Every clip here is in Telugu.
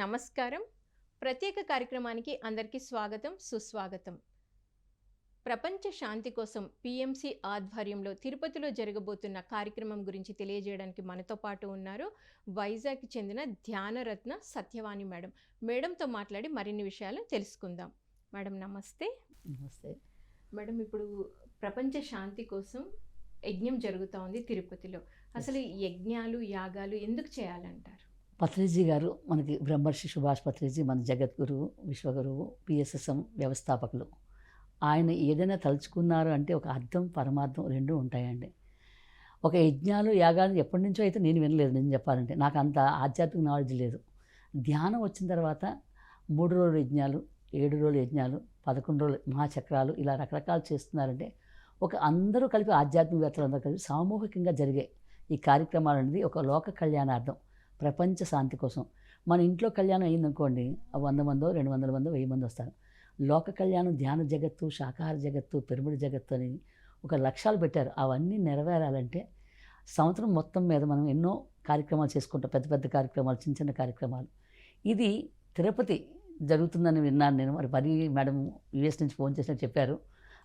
నమస్కారం. ప్రత్యేక కార్యక్రమానికి అందరికీ స్వాగతం సుస్వాగతం. ప్రపంచ శాంతి కోసం పిఎంసి ఆధ్వర్యంలో తిరుపతిలో జరగబోతున్న కార్యక్రమం గురించి తెలియజేయడానికి మనతో పాటు ఉన్నారు వైజాగ్కి చెందిన ధ్యానరత్న సత్యవాణి మేడం. మేడంతో మాట్లాడి మరిన్ని విషయాలు తెలుసుకుందాం. మేడం నమస్తే. నమస్తే. మేడం ఇప్పుడు ప్రపంచ శాంతి కోసం యజ్ఞం జరుగుతూ ఉంది తిరుపతిలో. అసలు యజ్ఞాలు యాగాలు ఎందుకు చేయాలంటారు? పత్రిజీ గారు మనకి బ్రహ్మర్షి సుభాష్ పత్రిజీ మన జగద్గురువు విశ్వగురువు పిఎస్ఎస్ఎం వ్యవస్థాపకులు. ఆయన ఏదైనా తలుచుకున్నారు అంటే ఒక అర్థం పరమార్థం రెండు ఉంటాయండి. ఒక యజ్ఞాలు యాగాలు ఎప్పటి నుంచో అయితే నేను వినలేదు నేను చెప్పాలంటే. నాకు అంత ఆధ్యాత్మిక నాలెడ్జ్ లేదు. ధ్యానం వచ్చిన తర్వాత మూడు రోజులు యజ్ఞాలు ఏడు రోజులు యజ్ఞాలు పదకొండు రోజులు మహాచక్రాలు ఇలా రకరకాలు చేస్తున్నారంటే ఒక అందరూ కలిపి ఆధ్యాత్మికవేత్తలు అందరూ కలిపి సామూహికంగా జరిగే ఈ కార్యక్రమాలు అనేది ఒక లోక కళ్యాణార్థం. ప్రపంచ శాంతి కోసం. మన ఇంట్లో కళ్యాణం అయిందనుకోండి ఆ వంద మందో రెండు వందల మందో వెయ్యి మంది వస్తారు. లోక కళ్యాణం ధ్యాన జగత్తు శాకాహార జగత్తు పిరమిడ్ జగత్తు అని ఒక లక్ష్యాలు పెట్టారు. అవన్నీ నెరవేరాలంటే సంవత్సరం మొత్తం మీద మనం ఎన్నో కార్యక్రమాలు చేసుకుంటాం పెద్ద పెద్ద కార్యక్రమాలు చిన్న చిన్న కార్యక్రమాలు. ఇది తిరుపతి జరుగుతుందని విన్నాను నేను. మరి మరి మేడం యుఎస్ నుంచి ఫోన్ చేసినట్టు చెప్పారు.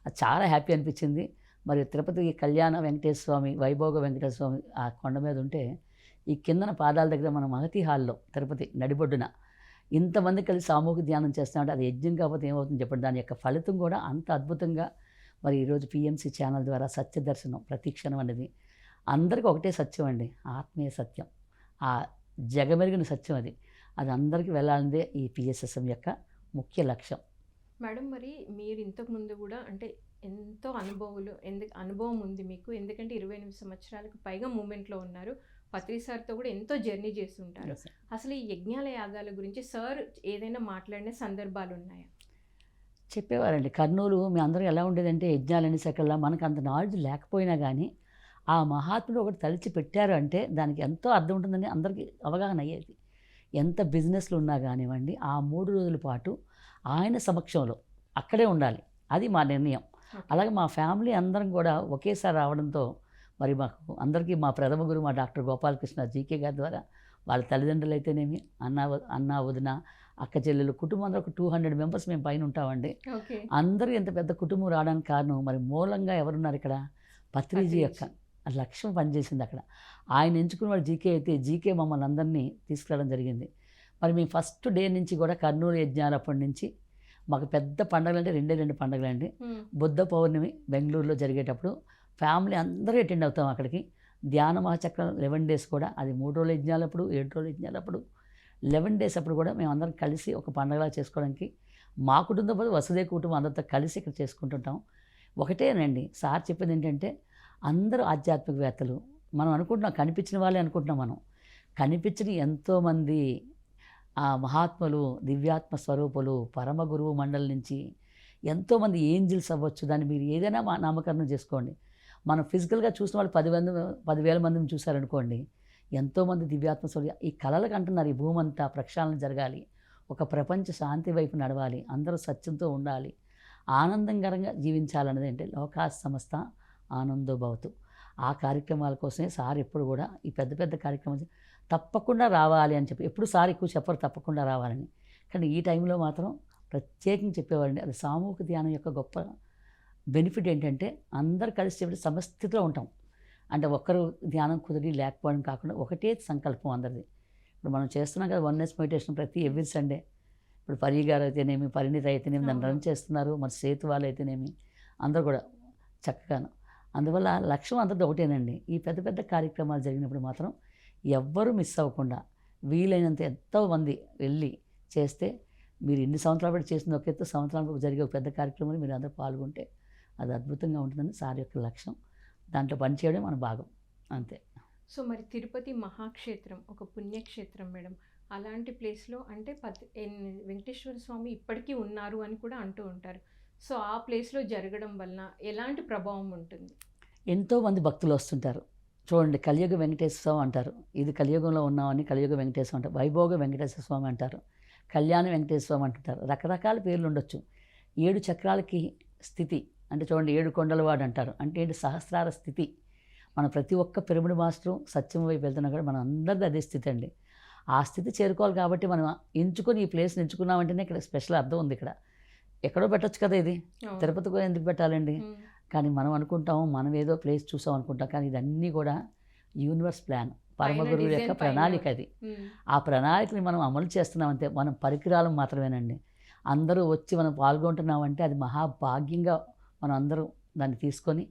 అది చాలా హ్యాపీ అనిపించింది. మరి తిరుపతి కళ్యాణ వెంకటేశ్వర స్వామి వైభోగ వెంకటేశ్వర స్వామి ఆ కొండ మీద ఉంటే ఈ కిందన పాదాల దగ్గర మన మహతి హాల్లో తిరుపతి నడిబొడ్డున ఇంతమంది కలిసి సామూహిక ధ్యానం చేస్తున్నాడు అది యజ్ఞం కాకపోతే ఏమవుతుంది చెప్పండి? దాని యొక్క ఫలితం కూడా అంత అద్భుతంగా మరి ఈరోజు పిఎంసీ ఛానల్ ద్వారా సత్య దర్శనం ప్రతీక్షణం అనేది అందరికీ ఒకటే సత్యం అండి. ఆత్మీయ సత్యం. ఆ జగమెరిగిన సత్యం అది. అది అందరికీ వెళ్ళాలనేదే ఈ పిఎస్ఎస్ఎం యొక్క ముఖ్య లక్ష్యం. మేడం మరి మీరు ఇంతకుముందు కూడా అంటే ఎంతో అనుభవాలు ఎందుకు అనుభవం ఉంది మీకు. ఎందుకంటే ఇరవై ఎనిమిది సంవత్సరాలకు పైగా మూమెంట్లో ఉన్నారు. పత్రి సార్తో కూడా ఎంతో జర్నీ చేస్తుంటారు. అసలు ఈ యజ్ఞాల యాగాల గురించి సార్ ఏదైనా మాట్లాడిన సందర్భాలు ఉన్నాయా? చెప్పేవారండి. కర్నూలు మీ అందరూ ఎలా ఉండేదంటే యజ్ఞాలని సకల్లా మనకు అంత నాలెడ్జ్ లేకపోయినా కానీ ఆ మహాత్ముడు ఒకటి తలిచి పెట్టారు అంటే దానికి ఎంతో అర్థం ఉంటుందని అందరికీ అవగాహన అయ్యేది. ఎంత బిజినెస్లు ఉన్నా కానివ్వండి ఆ మూడు రోజుల పాటు ఆయన సమక్షంలో అక్కడే ఉండాలి. అది మా నిర్ణయం. అలాగే మా ఫ్యామిలీ అందరం కూడా ఒకేసారి రావడంతో మరి మాకు అందరికీ మా ప్రథమ గురు మా డాక్టర్ గోపాలకృష్ణ జీకే గారి ద్వారా వాళ్ళ తల్లిదండ్రులు అయితేనేమి అన్న అన్న వదిన అక్క చెల్లెలు కుటుంబం అందరూ ఒక టూ హండ్రెడ్ మెంబర్స్ మేము పైన ఉంటామండి. అందరూ ఎంత పెద్ద కుటుంబం రావడానికి కారణం మరి మూలంగా ఎవరున్నారు ఇక్కడ? పత్రిజీ యొక్క లక్ష్యం పనిచేసింది అక్కడ. ఆయన ఎంచుకున్న వాడు జీకే అయితే జీకే మమ్మల్ని అందరినీ తీసుకురావడం జరిగింది. మరి మేము ఫస్ట్ డే నుంచి కూడా కర్నూలు యజ్ఞాలు అప్పటి నుంచి మాకు పెద్ద పండుగలు అంటే రెండే రెండు పండుగలు అండి బుద్ధ పౌర్ణమి బెంగళూరులో జరిగేటప్పుడు ఫ్యామిలీ అందరూ అటెండ్ అవుతాం అక్కడికి. ధ్యాన మహాచక్రం లెవెన్ డేస్ కూడా అది మూడు రోజులు యజ్ఞాలప్పుడు ఏడు రోజులు యజ్ఞాలప్పుడు లెవెన్ డేస్ అప్పుడు కూడా మేము అందరం కలిసి ఒక పండగలా చేసుకోవడానికి మా కుటుంబం వసుదే కుటుంబం అందరితో కలిసి ఇక్కడ చేసుకుంటుంటాం. ఒకటేనండి సార్ చెప్పింది ఏంటంటే అందరూ ఆధ్యాత్మికవేత్తలు. మనం అనుకుంటున్నాం కనిపించిన వాళ్ళే అనుకుంటున్నాం మనం. కనిపించిన ఎంతోమంది ఆ మహాత్ములు దివ్యాత్మ స్వరూపులు పరమ గురువు మండలి నుంచి ఎంతోమంది ఏంజిల్స్ అవ్వచ్చు. దాన్ని మీరు ఏదైనా మా నామకరణం చేసుకోండి. మనం ఫిజికల్గా చూసిన వాళ్ళు పది మంది పదివేల మందిని చూశారనుకోండి ఎంతోమంది దివ్యాత్మ స్వరూప ఈ కళలకు అంటున్నారు ఈ భూమి అంతా ప్రక్షాళన జరగాలి ఒక ప్రపంచ శాంతి వైపు నడవాలి అందరూ సత్యంతో ఉండాలి ఆనందకరంగా జీవించాలన్నది అంటే లోకా సంస్థ ఆనందోభవతు. ఆ కార్యక్రమాల కోసమే సార్ ఎప్పుడు కూడా ఈ పెద్ద పెద్ద కార్యక్రమం తప్పకుండా రావాలి అని చెప్పి ఎప్పుడు సార్ ఎక్కువ చెప్పరు తప్పకుండా రావాలని. కానీ ఈ టైంలో మాత్రం ప్రత్యేకంగా చెప్పేవారండి అది సామూహిక ధ్యానం యొక్క గొప్ప బెనిఫిట్ ఏంటంటే అందరు కలిసి చెప్పి సమస్థితిలో ఉంటాం. అంటే ఒక్కరు ధ్యానం కుదిరి లేకపోవడం కాకుండా ఒకటే సంకల్పం అందరిది. ఇప్పుడు మనం చేస్తున్నాం కదా వన్నెస్ మెడిటేషన్ ప్రతి ఎవ్రీ సండే. ఇప్పుడు పరి గారు అయితేనేమి పరిణిత అయితేనేమి దాన్ని రన్ చేస్తున్నారు మరి సేతు వాళ్ళు అయితేనేమి అందరూ కూడా చక్కగాను. అందువల్ల లక్ష్యం అంతటి ఒకటేనండి. ఈ పెద్ద పెద్ద కార్యక్రమాలు జరిగినప్పుడు మాత్రం ఎవ్వరూ మిస్ అవ్వకుండా వీలైనంత ఎంతో మంది వెళ్ళి చేస్తే మీరు ఎన్ని సంవత్సరాలు బట్టి చేసిన ఒక ఎత్తు సంవత్సరాలకు జరిగే ఒక పెద్ద కార్యక్రమంలో మీరు అందరూ పాల్గొంటే అది అద్భుతంగా ఉంటుందని సార్ యొక్క లక్ష్యం. దాంట్లో పనిచేయడం మన భాగం. అంతే. సో మరి తిరుపతి మహాక్షేత్రం ఒక పుణ్యక్షేత్రం మేడం. అలాంటి ప్లేస్లో అంటే పత్ వెంకటేశ్వర స్వామి ఇప్పటికీ ఉన్నారు అని కూడా అంటూ ఉంటారు. సో ఆ ప్లేస్లో జరగడం వలన ఎలాంటి ప్రభావం ఉంటుంది? ఎంతోమంది భక్తులు వస్తుంటారు. చూడండి కలియుగ వెంకటేశ్వర స్వామి అంటారు. ఇది కలియుగంలో ఉన్నామని కలియుగ వెంకటేశ్వర అంటారు. వైభోగ వెంకటేశ్వర స్వామి అంటారు. కళ్యాణ వెంకటేశ్వర స్వామి అంటుంటారు. రకరకాల పేర్లు ఉండొచ్చు. ఏడు చక్రాలకి స్థితి అంటే చూడండి ఏడు కొండలవాడు అంటారు. అంటే ఏంటి? సహస్రార స్థితి. మన ప్రతి ఒక్క పిరమిడ్ మాస్టరు సత్యం వైపు వెళ్తున్నా కూడా మన అందరిది అదే స్థితి అండి. ఆ స్థితి చేరుకోవాలి కాబట్టి మనం ఎంచుకొని ఈ ప్లేస్ని ఎంచుకున్నామంటేనే ఇక్కడ స్పెషల్ అర్థం ఉంది ఇక్కడ. ఎక్కడో పెట్టొచ్చు కదా ఇది. తిరుపతి కూడా ఎందుకు పెట్టాలండి? కానీ మనం అనుకుంటాం మనం ఏదో ప్లేస్ చూసాం అనుకుంటాం. కానీ ఇదన్నీ కూడా యూనివర్స్ ప్లాన్. పరమ పైన గురువు యొక్క ప్రణాళిక అది. ఆ ప్రణాళికని మనం అమలు చేస్తున్నామంటే మనం పరికరాలు మాత్రమేనండి. అందరూ వచ్చి మనం పాల్గొంటున్నామంటే అది మహాభాగ్యంగా మనం అందరూ దాన్ని తీసుకొని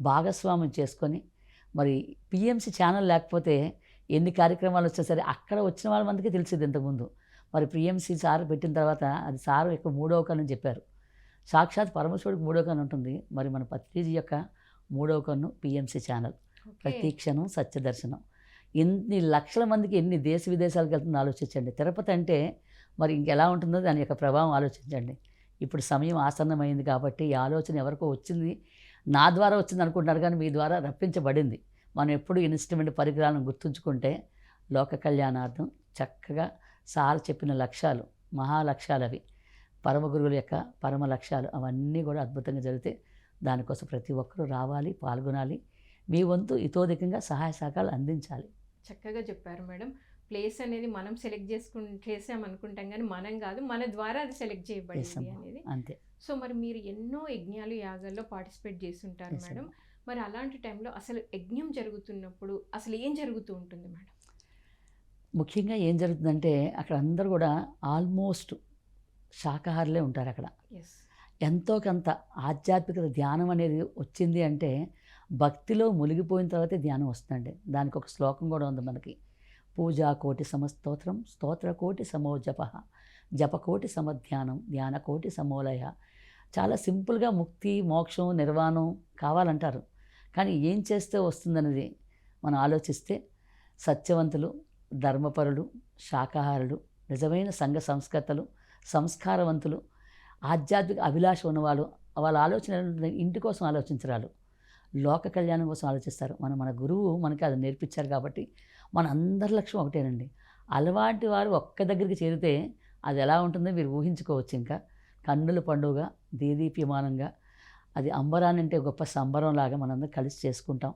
భాగస్వామ్యం చేసుకొని మరి పిఎంసి ఛానల్ లేకపోతే ఎన్ని కార్యక్రమాలు వచ్చినా సరే అక్కడ వచ్చిన వాళ్ళ మందికి తెలిసింది ఇంతకుముందు. మరి పిఎంసి సార్ పెట్టిన తర్వాత అది సార్ యొక్క మూడవ కన్ను చెప్పారు. సాక్షాత్ పరమేశ్వరుడికి మూడవ కన్ను ఉంటుంది. మరి మన పత్రిజీ యొక్క మూడవ కన్ను పిఎంసి ఛానల్. ఓకే. ప్రతి క్షణం సత్యదర్శనం. ఎన్ని లక్షల మందికి ఎన్ని దేశ విదేశాలకు వెళ్తుందో ఆలోచించండి. తిరుపతి అంటే మరి ఇంకెలా ఉంటుందో దాని యొక్క ప్రభావం ఆలోచించండి. ఇప్పుడు సమయం ఆసన్నమైంది కాబట్టి ఈ ఆలోచన ఎవరికో వచ్చింది. నా ద్వారా వచ్చింది అనుకుంటున్నారు కానీ మీ ద్వారా రప్పించబడింది. మనం ఎప్పుడు ఇన్స్ట్రుమెంట్ పరికరాలను గుర్తుంచుకుంటే లోక కళ్యాణార్థం చక్కగా సార్ చెప్పిన లక్ష్యాలు మహాలక్ష్యాలు అవి పరమ గురువుల యొక్క పరమ లక్ష్యాలు అవన్నీ కూడా అద్భుతంగా జరిగితే దానికోసం ప్రతి ఒక్కరూ రావాలి పాల్గొనాలి. మీ వంతు ఇతోధికంగా సహాయ సహకారాలు అందించాలి. చక్కగా చెప్పారు మేడం. ప్లేస్ అనేది మనం సెలెక్ట్ చేసుకుని చేసాం అనుకుంటాం కానీ మనం కాదు మన ద్వారా అది సెలెక్ట్ చేయబడింది. అనేది. అంతే. సో మరి మీరు ఎన్నో యజ్ఞాలు యాగాల్లో పార్టిసిపేట్ చేస్తుంటారు మేడం. మరి అలాంటి టైంలో అసలు యజ్ఞం జరుగుతున్నప్పుడు అసలు ఏం జరుగుతూ ఉంటుంది మేడం? ముఖ్యంగా ఏం జరుగుతుందంటే అక్కడ అందరూ కూడా ఆల్మోస్ట్ శాకాహారులే ఉంటారు అక్కడ. ఎంతో కొంత ఆధ్యాత్మికత ధ్యానం అనేది వచ్చింది అంటే భక్తిలో మునిగిపోయిన తర్వాతే ధ్యానం వస్తుందండి. దానికి ఒక శ్లోకం కూడా ఉంది మనకి. పూజా కోటి సమస్తోత్రం స్తోత్రకోటి సమో జప జపకోటి సమధ్యానం ధ్యాన కోటి సమోలయ. చాలా సింపుల్గా ముక్తి మోక్షం నిర్వాణం కావాలంటారు. కానీ ఏం చేస్తే వస్తుందనేది మనం ఆలోచిస్తే సత్యవంతులు ధర్మపరులు శాకాహారులు నిజమైన సంఘ సంస్కర్తలు సంస్కారవంతులు ఆధ్యాత్మిక అభిలాష ఉన్నవాళ్ళు వాళ్ళ ఆలోచన ఇంటి కోసం ఆలోచించరాలు లోక కళ్యాణం కోసం ఆలోచిస్తారు. మన మన గురువు మనకి అది నేర్పించారు కాబట్టి మన అందరి లక్ష్యం ఒకటేనండి. అలవాటి వారు ఒక్క దగ్గరికి చేరితే అది ఎలా ఉంటుందో మీరు ఊహించుకోవచ్చు ఇంకా. కన్నుల పండుగ దేదీప్యమానంగా అది అంబరాన్ని అంటే గొప్ప సంబరం లాగా మనందరం కలిసి చేసుకుంటాం.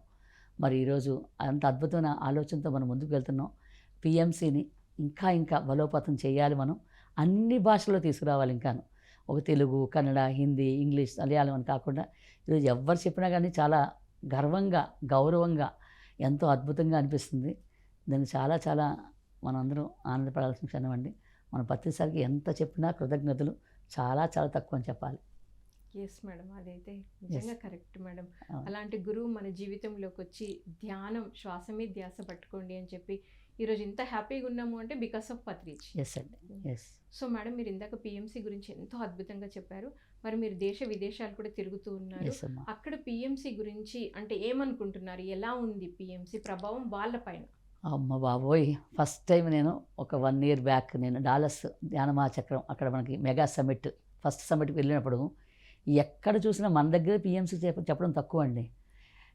మరి ఈరోజు అంత అద్భుతమైన ఆలోచనతో మనం ముందుకు వెళ్తున్నాం. పిఎంసీని ఇంకా ఇంకా బలోపతం చేయాలి మనం. అన్ని భాషల్లో తీసుకురావాలి ఇంకాను. ఒక తెలుగు కన్నడ హిందీ ఇంగ్లీష్ మలయాళం అని కాకుండా ఈరోజు ఎవరు చెప్పినా కానీ చాలా గర్వంగా గౌరవంగా ఎంతో అద్భుతంగా అనిపిస్తుంది. దాన్ని చాలా చాలా మనందరం ఆనందపడాల్సిన క్షణం అండి. మన ప్రతిసారికి ఎంత చెప్పినా కృతజ్ఞతలు చాలా చాలా తక్కువ అని చెప్పాలి. ఎస్ మేడం అదైతే నిజంగా కరెక్ట్ మేడం. అలాంటి గురువు మన జీవితంలోకి వచ్చి ధ్యానం శ్వాస మీద ధ్యాస పట్టుకోండి అని చెప్పి ఈరోజు ఇంత హ్యాపీగా ఉన్నాము అంటే బికాస్ ఆఫ్ పత్రిచ్ ఎస్ అండి. ఎస్ సో మేడం మీరు ఇందాక పిఎంసి గురించి ఎంతో అద్భుతంగా చెప్పారు. మరి మీరు దేశ విదేశాలు కూడా తిరుగుతూ ఉన్నారు. అక్కడ పిఎంసి గురించి అంటే ఏమనుకుంటున్నారు? ఎలా ఉంది పిఎంసి ప్రభావం వాళ్ళ పైన? అమ్మ బాబోయ్! ఫస్ట్ టైం నేను ఒక వన్ ఇయర్ బ్యాక్ నేను డాలస్ ధ్యానమా చక్రం అక్కడ మనకి మెగా సమిట్ ఫస్ట్ సమిట్కి వెళ్ళినప్పుడు ఎక్కడ చూసినా మన దగ్గర పిఎంసీ చెప్పడం తక్కువ అండి.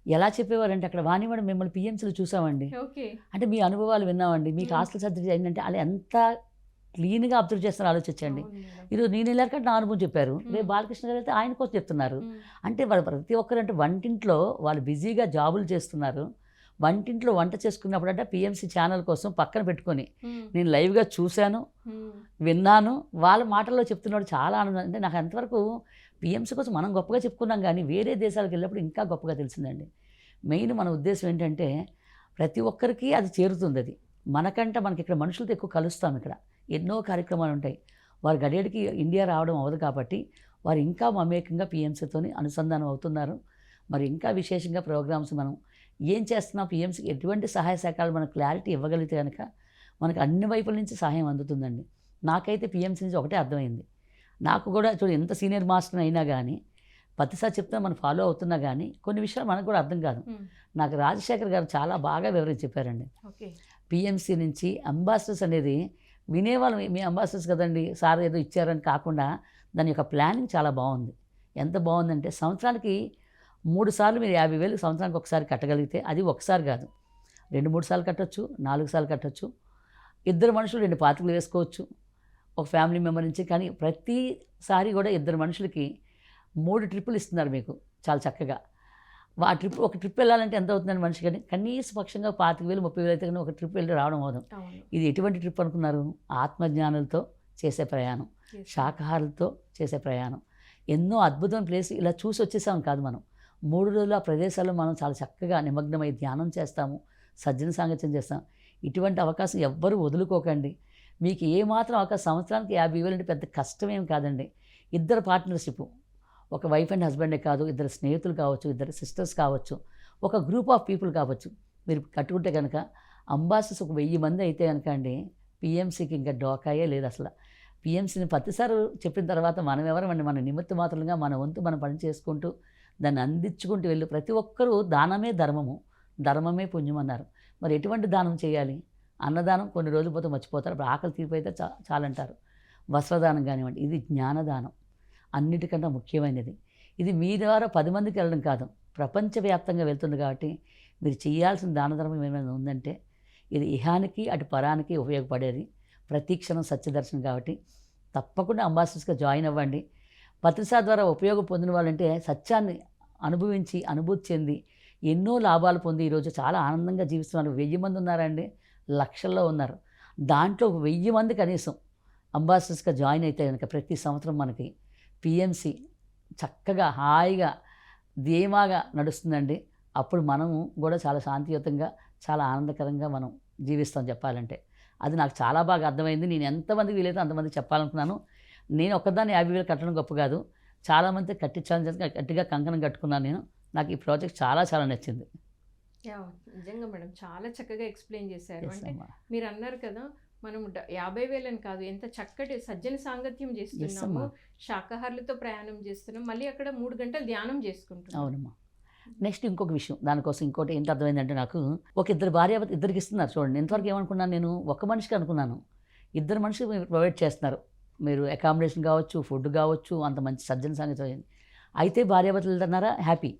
ఎలా చెప్పేవారంటే అక్కడ వాణివాడు మిమ్మల్ని పిఎంసీలు చూసామండి. అంటే మీ అనుభవాలు విన్నామండి. మీకు. హాస్టల్ సర్జరీ అయిందంటే అలా ఎంత క్లీన్గా అబ్జర్వ్ చేస్తారో ఆలోచించండి. ఈరోజు నేను వెళ్ళాక నా అనుభవం చెప్పారు. రేపు బాలకృష్ణ గారు అయితే ఆయన కోసం చెప్తున్నారు. అంటే వాళ్ళు ప్రతి ఒక్కరు అంటే వంటింట్లో వాళ్ళు బిజీగా జాబులు చేస్తున్నారు. వంటింట్లో వంట చేసుకున్నప్పుడు అంటే పిఎంసీ ఛానల్ కోసం పక్కన పెట్టుకొని నేను లైవ్గా చూశాను విన్నాను. వాళ్ళ మాటల్లో చెప్తున్నాడు చాలా ఆనందం. అంటే నాకు అంతవరకు పిఎంసీ కోసం మనం గొప్పగా చెప్పుకున్నాం కానీ వేరే దేశాలకు వెళ్ళినప్పుడు ఇంకా గొప్పగా తెలిసిందండి. మెయిన్ మన ఉద్దేశం ఏంటంటే ప్రతి ఒక్కరికి అది చేరుతుంది అది. మనకంటే మనకి ఇక్కడ మనుషులతో ఎక్కువ కలుస్తాం ఇక్కడ. ఎన్నో కార్యక్రమాలు ఉంటాయి. వారు గడియడికి ఇండియా రావడం అవ్వదు కాబట్టి వారు ఇంకా మమేకంగా పిఎంసీతోని అనుసంధానం అవుతున్నారు. మరి ఇంకా విశేషంగా ప్రోగ్రామ్స్ మనం ఏం చేస్తున్నాం పిఎంసీకి ఎటువంటి సహాయ సహకారాలు మనకు క్లారిటీ ఇవ్వగలిగితే కనుక మనకు అన్ని వైపుల నుంచి సహాయం అందుతుందండి. నాకైతే పిఎంసీ నుంచి ఒకటే అర్థమైంది. నాకు కూడా చూడు ఎంత సీనియర్ మాస్టర్ అయినా కానీ ప్రతిసారి చెప్తున్నా మనం ఫాలో అవుతున్నా కానీ కొన్ని విషయాలు మనకు కూడా అర్థం కాదు. నాకు రాజశేఖర్ గారు చాలా బాగా వివరించి చెప్పారండి. పిఎంసీ నుంచి అంబాసిడర్స్ అనేది వినేవాళ్ళం. మీ అంబాసిడర్స్ కదండి సార్ ఏదో ఇచ్చారని కాకుండా దాని యొక్క ప్లానింగ్ చాలా బాగుంది. ఎంత బాగుందంటే సంవత్సరానికి మూడు సార్లు మీరు యాభై వేలు సంవత్సరానికి ఒకసారి కట్టగలిగితే అది ఒకసారి కాదు. రెండు మూడు సార్లు కట్టొచ్చు నాలుగు సార్లు కట్టొచ్చు. ఇద్దరు మనుషులు రెండు పాతికలు వేసుకోవచ్చు. ఒక ఫ్యామిలీ మెంబర్ నుంచి కానీ ప్రతిసారి కూడా ఇద్దరు మనుషులకి మూడు ట్రిప్పులు ఇస్తున్నారు మీకు చాలా చక్కగా. ఆ ట్రిప్ ఒక ట్రిప్ వెళ్ళాలంటే ఎంత అవుతుందండి మనిషి కానీ కనీస పక్షంగా పాతిక వేలు ముప్పై వేలు అయితే కానీ ఒక ట్రిప్ వెళ్ళి రావడం అవుదాం. ఇది ఎటువంటి ట్రిప్ అనుకున్నారు? ఆత్మజ్ఞానులతో చేసే ప్రయాణం. శాకాహారులతో చేసే ప్రయాణం. ఎన్నో అద్భుతమైన ప్లేస్ ఇలా చూసి వచ్చేసాం కాదు మనం. మూడు రోజులు ఆ ప్రదేశాల్లో మనం చాలా చక్కగా నిమగ్నమై ధ్యానం చేస్తాము సజ్జన సాంగత్యం చేస్తాం. ఇటువంటి అవకాశం ఎవ్వరూ వదులుకోకండి. మీకు ఏమాత్రం ఒక సంవత్సరానికి యాభై వేలు అంటే పెద్ద కష్టమేం కాదండి. ఇద్దరు పార్ట్నర్షిప్ ఒక వైఫ్ అండ్ హస్బెండే కాదు ఇద్దరు స్నేహితులు కావచ్చు ఇద్దరు సిస్టర్స్ కావచ్చు ఒక గ్రూప్ ఆఫ్ పీపుల్ కావచ్చు. మీరు కట్టుకుంటే కనుక అంబాసిస్ ఒక వెయ్యి మంది అయితే కనుక అండి పిఎంసీకి ఇంకా డోకాయే లేదు అసలు. పిఎంసీని ప్రతిసారి చెప్పిన తర్వాత మనం ఎవరమండి? మన నిమిత్త మాత్రంగా మన వంతు మనం పని చేసుకుంటూ దాన్ని అందించుకుంటూ వెళ్ళు. ప్రతి ఒక్కరూ దానమే ధర్మము. ధర్మమే పుణ్యం అన్నారు. మరి ఎటువంటి దానం చేయాలి? అన్నదానం కొన్ని రోజులు పోతే మర్చిపోతారు. అప్పుడు ఆకలి తీరిపోతే చా చాలంటారు. వస్త్రదానం కానివ్వండి ఇది జ్ఞానదానం. అన్నిటికంటే ముఖ్యమైనది. ఇది మీ ద్వారా పది మందికి వెళ్ళడం కాదు. ప్రపంచవ్యాప్తంగా వెళ్తుంది కాబట్టి మీరు చేయాల్సిన దాన ధర్మం ఏమైనా ఉందంటే ఇది ఇహానికి అటు పరానికి ఉపయోగపడేది. ప్రతీక్షణం సత్యదర్శనం కాబట్టి తప్పకుండా అంబాసిడర్స్గా జాయిన్ అవ్వండి. పత్రిసా ద్వారా ఉపయోగం పొందిన వాళ్ళంటే సత్యాన్ని అనుభవించి అనుభూతి చెంది ఎన్నో లాభాలు పొంది ఈరోజు చాలా ఆనందంగా జీవిస్తున్నారు. వెయ్యి మంది ఉన్నారండి లక్షల్లో ఉన్నారు. దాంట్లో ఒక వెయ్యి మంది కనీసం అంబాసిడర్స్గా జాయిన్ అయితే కనుక ప్రతి సంవత్సరం మనకి పిఎంసి చక్కగా హాయిగా ధీమాగా నడుస్తుందండి. అప్పుడు మనము కూడా చాలా శాంతియుతంగా చాలా ఆనందకరంగా మనం జీవిస్తాం చెప్పాలంటే. అది నాకు చాలా బాగా అర్థమైంది. నేను ఎంతమందికి వీలైతే అంతమంది చెప్పాలనుకున్నాను. నేను ఒక్కదాన్ని యాభై వేలు కట్టడం గొప్ప కాదు. చాలామంది కట్టించాలని గట్టిగా కంకణం కట్టుకున్నాను నేను. నాకు ఈ ప్రాజెక్ట్ చాలా చాలా నచ్చింది. నిజంగా మేడం. చాలా చక్కగా ఎక్స్ప్లెయిన్ చేశారు. అంటే. మీరు అన్నారు కదా మనం యాభై వేలని కాదు ఎంత చక్కటి సజ్జన సాంగత్యం చేస్తున్నాము. శాకాహారులతో ప్రయాణం చేస్తున్నాం. మళ్ళీ అక్కడ మూడు గంటలు ధ్యానం చేసుకుంటున్నాం. అవునమ్మా. నెక్స్ట్ ఇంకొక విషయం. దానికోసం ఇంకోటి ఏంటి అర్థమైందంటే నాకు ఒక ఇద్దరు భార్య ఇద్దరికి ఇస్తున్నారు చూడండి. ఇంతవరకు ఏమనుకున్నాను నేను? ఒక మనిషికి అనుకున్నాను. ఇద్దరు మనిషికి మీరు ప్రొవైడ్ చేస్తున్నారు. మీరు అకామిడేషన్ కావచ్చు ఫుడ్ కావచ్చు అంత మంచి సజ్జన సంగతి అయింది అయితే భార్యాభర్తలు వెళ్తున్నారా? హ్యాపీ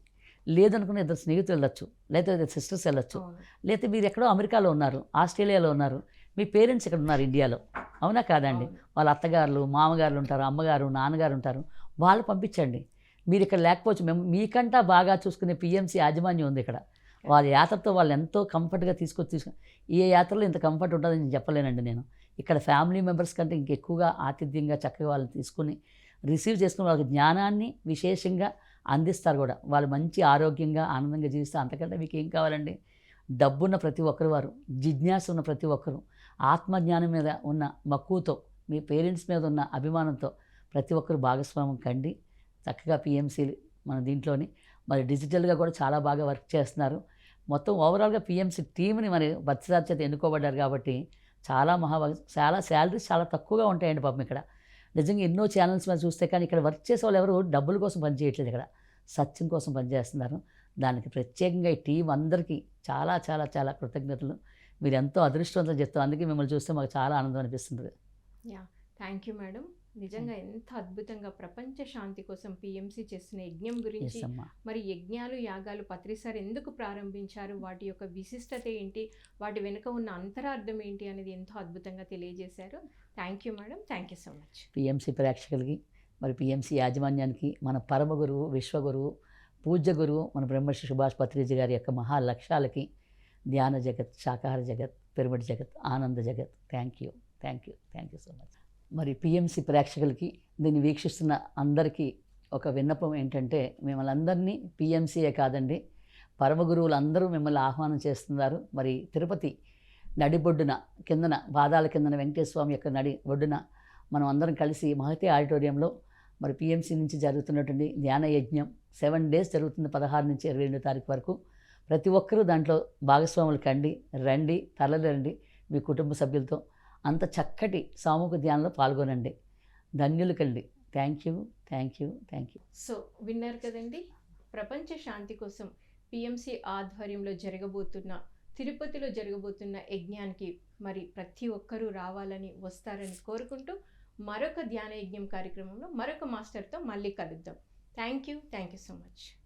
లేదనుకున్న ఇద్దరు స్నేహితులు వెళ్ళొచ్చు. లేకపోతే ఇద్దరు సిస్టర్స్ వెళ్ళొచ్చు. లేకపోతే మీరు ఎక్కడో అమెరికాలో ఉన్నారు ఆస్ట్రేలియాలో ఉన్నారు. మీ పేరెంట్స్ ఇక్కడ ఉన్నారు? ఇండియాలో. అవునా కాదండి. వాళ్ళ అత్తగారులు మామగారులు ఉంటారు అమ్మగారు నాన్నగారు ఉంటారు. వాళ్ళు పంపించండి. మీరు ఇక్కడ లేకపోవచ్చు. మేము మీకంటా బాగా చూసుకునే పిఎంసీ యాజమాన్యం ఉంది ఇక్కడ. వాళ్ళ యాత్రతో వాళ్ళు ఎంతో కంఫర్ట్గా తీసుకొచ్చి తీసుకు ఏ యాత్రలో ఇంత కంఫర్ట్ ఉంటుందని నేను చెప్పలేనండి నేను. ఇక్కడ ఫ్యామిలీ మెంబర్స్ కంటే ఇంకెక్కువగా ఆతిథ్యంగా చక్కగా వాళ్ళని తీసుకుని రిసీవ్ చేసుకుని వాళ్ళకి జ్ఞానాన్ని విశేషంగా అందిస్తారు కూడా. వాళ్ళు మంచి ఆరోగ్యంగా ఆనందంగా జీవిస్తే అంతకంటే మీకు ఏం కావాలండి? డబ్బున్న ప్రతి ఒక్కరు వారు జిజ్ఞాస ఉన్న ప్రతి ఒక్కరు ఆత్మజ్ఞానం మీద ఉన్న మక్కువతో మీ పేరెంట్స్ మీద ఉన్న అభిమానంతో ప్రతి ఒక్కరు భాగస్వామ్యం కండి. చక్కగా పిఎంసీలు మన దీంట్లోని మరి డిజిటల్గా కూడా చాలా బాగా వర్క్ చేస్తున్నారు. మొత్తం ఓవరాల్గా పిఎంసీ టీంని మరి బత్సరాజ్ చేత ఎన్నుకోబడ్డారు కాబట్టి చాలా మహా చాలా శాలరీస్ చాలా తక్కువగా ఉంటాయండి పాపం ఇక్కడ. నిజంగా ఎన్నో ఛానల్స్ మీద చూస్తే కానీ ఇక్కడ వర్క్ చేసే వాళ్ళు ఎవరు డబ్బుల కోసం పనిచేయట్లేదు ఇక్కడ. సత్యం కోసం పనిచేస్తున్నారు దానికి ప్రత్యేకంగా ఈ టీం అందరికీ చాలా చాలా చాలా కృతజ్ఞతలు. మీరు ఎంతో అదృష్టవంతం చెప్తాం. అందుకే మిమ్మల్ని చూస్తే మాకు చాలా ఆనందం అనిపిస్తుంది థ్యాంక్ యూ మేడం. నిజంగా ఎంత అద్భుతంగా ప్రపంచ శాంతి కోసం పిఎంసి చేస్తున్న యజ్ఞం గురించి మరి యజ్ఞాలు యాగాలు పత్రిసారి ఎందుకు ప్రారంభించారు? వాటి యొక్క విశిష్టత ఏంటి? వాటి వెనుక ఉన్న అంతరార్థం ఏంటి అనేది ఎంతో అద్భుతంగా తెలియజేశారు. Thank you madam thank you so much PMC ప్రేక్షకులకి మరి పిఎంసి యాజమాన్యానికి మన పరమ గురువు విశ్వగురువు పూజ్య గురువు మన బ్రహ్మశ్రీ సుభాష్ పత్రిజీ గారి యొక్క మహా లక్ష్యాలకి ధ్యాన జగత్ శాకాహార జగత్ పిరమిడ్ జగత్ ఆనంద జగత్. Thank you thank you thank you so much మరి పిఎంసి ప్రేక్షకులకి దీన్ని వీక్షిస్తున్న అందరికీ ఒక విన్నపం ఏంటంటే మిమ్మల్ని అందరినీ పిఎంసీయే కాదండి పరమ గురువులు అందరూ మిమ్మల్ని ఆహ్వానం చేస్తున్నారు. మరి తిరుపతి నడిబొడ్డున కిందన పాదాల కిందన వెంకటేశ్వర స్వామి యొక్క నడి ఒడ్డున మనం అందరం కలిసి మహతి ఆడిటోరియంలో మరి పిఎంసి నుంచి జరుగుతున్నటువంటి ధ్యాన యజ్ఞం సెవెన్ డేస్ జరుగుతుంది పదహారు నుంచి ఇరవై రెండు తారీఖు వరకు. ప్రతి ఒక్కరూ దాంట్లో భాగస్వాములు కండి రండి తరలిరండి మీ కుటుంబ సభ్యులతో. అంత చక్కటి సామూహిక ధ్యానంలో పాల్గొనండి. ధన్యులు కండి thank you thank you thank you. So విన్నారు కదండి? ప్రపంచ శాంతి కోసం పిఎంసి ఆధ్వర్యంలో జరగబోతున్న తిరుపతిలో జరగబోతున్న యజ్ఞానికి మరి ప్రతి ఒక్కరూ రావాలని వస్తారని కోరుకుంటూ మరొక ధ్యాన యజ్ఞం కార్యక్రమంలో మరొక మాస్టర్తో మళ్ళీ కలుద్దాం. Thank you thank you so much.